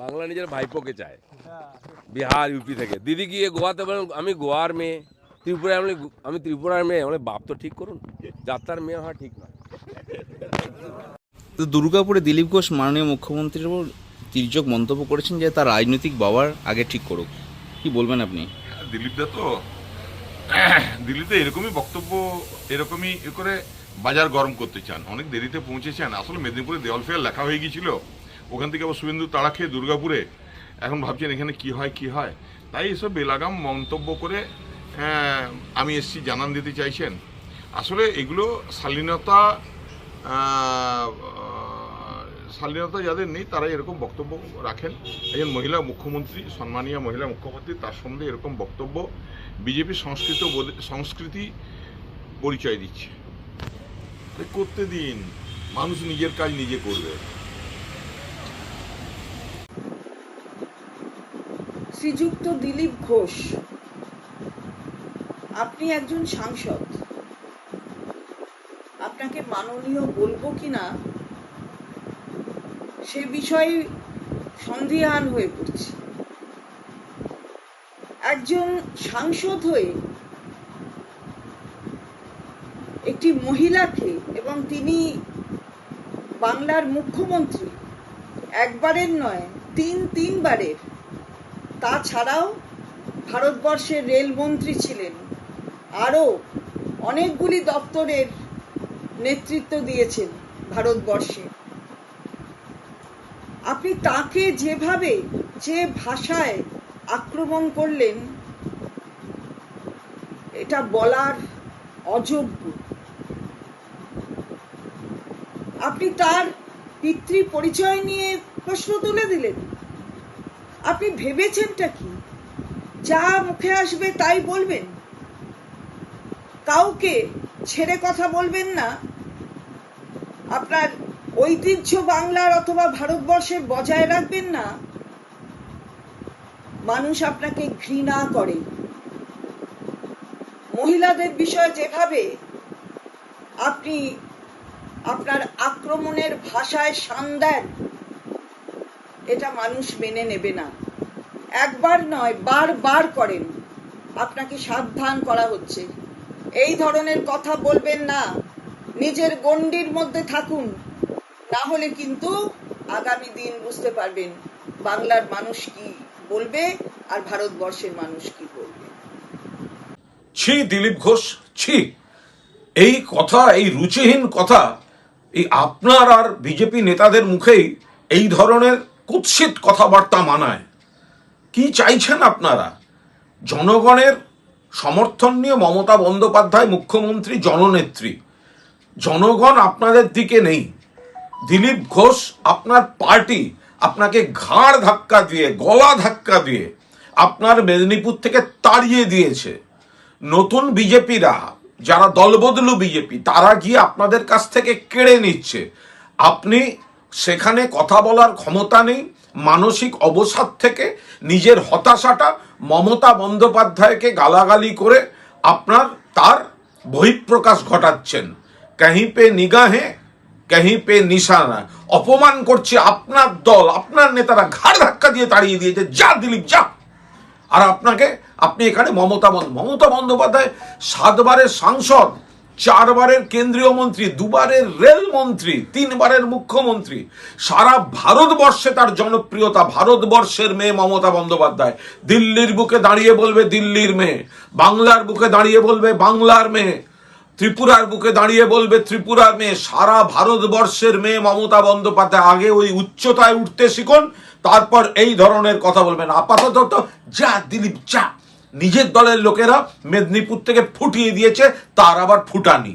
বাংলা নিজের ভাইপোকে চায়। বিহার ইউপি থেকে। দিদি গিয়ে গোয়াতে বলেন আমি গোয়ার মেয়ে ত্রিপুরায় আমি আমি ত্রিপুরার মেয়ে মানে বাপ তো ঠিক করুন যাত্রার মেয়ে হওয়া ঠিক নয়। তো দুর্গাপুরে দিলীপ ঘোষ মাননীয় মুখ্যমন্ত্রীর উপর তির্যক মন্তব্য করেছেন যে তার রাজনৈতিক বাবার আগে ঠিক করুক। কি বলবেন আপনি? দিলীপদা তো দিল্লিতে এরকমই বক্তব্য এরকমই এ করে বাজার গরম করতে চান। অনেক দেরিতে পৌঁছেছেন। আসলে মেদিনীপুরে দেওয়াল ফেয়ার লেখা হয়ে গিয়েছিল। ওখান থেকে আবার শুভেন্দু তাড়া খেয়ে দুর্গাপুরে এখন ভাবছেন এখানে কি হয় কি হয়? তাই এসব বেলাগাম মন্তব্য করে আমি এসছি, জানান দিতে চাইছেন। আসলে এগুলো শালীনতা শালীনতা যাদের নেই তারা এরকম বক্তব্য রাখেন। একজন মহিলা মুখ্যমন্ত্রী, সম্মানীয় মহিলা মুখ্যমন্ত্রী, তার সঙ্গে এরকম বক্তব্য বিজেপি সংস্কৃত সংস্কৃতি পরিচয় দিচ্ছে। করতে দিন। মানুষ নিজের কাজ নিজে করবে। শ্রীযুক্ত দিলীপ ঘোষ। আপনি একজন সাংসদ। আপনাকে মাননীয় বলব কিনা, সে বিষয়ে সন্দিহান হয়ে পড়ছি। একজন সাংসদ হয়ে একটি মহিলাকে এবং তিনি বাংলার মুখ্যমন্ত্রী, একবারের নয়, তিন তিনবারের তাছাড়াও ভারতবর্ষের রেলমন্ত্রী ছিলেন। আরও অনেকগুলি দপ্তরের নেতৃত্ব দিয়েছেন ভারতবর্ষে। আপনি তাকে যেভাবে, যে ভাষায় আক্রমণ করলেন, এটা বলার অযোগ্য। আপনি তার পিতৃ পরিচয় নিয়ে প্রশ্ন তুলে দিলেন। আপনি ভেবেছেনটা কি? যা মুখে আসবে তাই বলবেন? কাউকে ছেড়ে কথা বলবেন না? আপনার ঐতিহ্য বাংলার অথবা ভারতবর্ষের বজায় রাখবেন না? মানুষ আপনাকে ঘৃণা করে। মহিলাদের বিষয়ে যেভাবে আপনি আপনার আক্রমণের ভাষায় শান দেন এটা মানুষ মেনে নেবে না। একবার নয়, বারবার করেন। আপনাকে সাবধান করা হচ্ছে। এই ধরনের কথা বলবেন না। নিজের গণ্ডির মধ্যে থাকুন। না হলে কিন্তু আগামী দিন বুঝতে পারবেন বাংলার মানুষ কি বলবে আর ভারতবর্ষের মানুষ কি বলবে। ছি, দিলীপ ঘোষ, ছি। এই কথা, এই রুচিহীন কথা, এই আপনার আর বিজেপি নেতাদের মুখেই এই ধরনের কুৎসিত কথাবার্তা মানায়। কি চাইছেন আপনারা? জনগণের সমর্থন নিয়ে মমতা বন্দ্যোপাধ্যায় মুখ্যমন্ত্রী জননেত্রী। জনগণ আপনাদের দিকে নেই। দিলীপ ঘোষ আপনার পার্টি আপনাকে ঘাড় ধাক্কা দিয়ে, গলা ধাক্কা দিয়ে আপনার মেদিনীপুর থেকে তাড়িয়ে দিয়েছে। নতুন বিজেপিরা, যারা দলবদলু বিজেপি, তারা গিয়ে আপনাদের কাছ থেকে কেড়ে নিচ্ছে। আপনি সেখানে কথা বলার ক্ষমতা নেই, মানসিক অবসাদ থেকে নিজের হতাশাটা মমতা বন্দ্যোপাধ্যায়কে গালাগালি করে আপনার তার বহিঃপ্রকাশ ঘটাচ্ছেন। কাহি পে নিগাহে কাহি পে নিশানা। অপমান করছে আপনার দল, আপনার নেতারা ঘাড় ধাক্কা দিয়ে তাড়িয়ে দিয়েছে, যা দিলীপ, যা। আর আপনাকে, আপনি এখানে মমতা মমতা বন্দ্যোপাধ্যায় সাতবারের সাংসদ। চারবারের কেন্দ্রীয় মন্ত্রী, দুবারের রেল মন্ত্রী, তিনবারের মুখ্যমন্ত্রী। সারা ভারতবর্ষে তার জনপ্রিয়তা, ভারতবর্ষের মেয়ে মমতা বন্দ্যোপাধ্যায়। দিল্লির বুকে দাঁড়িয়ে বলবে দিল্লির মেয়ে, বাংলার বুকে দাঁড়িয়ে বলবে বাংলার মেয়ে, ত্রিপুরার বুকে দাঁড়িয়ে বলবে ত্রিপুরার মেয়ে। সারা ভারতবর্ষের মেয়ে মমতা বন্দ্যোপাধ্যায় আগে ওই উচ্চতায় উঠতে শিখুন, তারপর এই ধরনের কথা বলবেন। আপাতত যা দিলীপ, যা। নিজের দলের লোকেরা মেদিনীপুর থেকে ফুটিয়ে দিয়েছে তার আবার ফুটানি।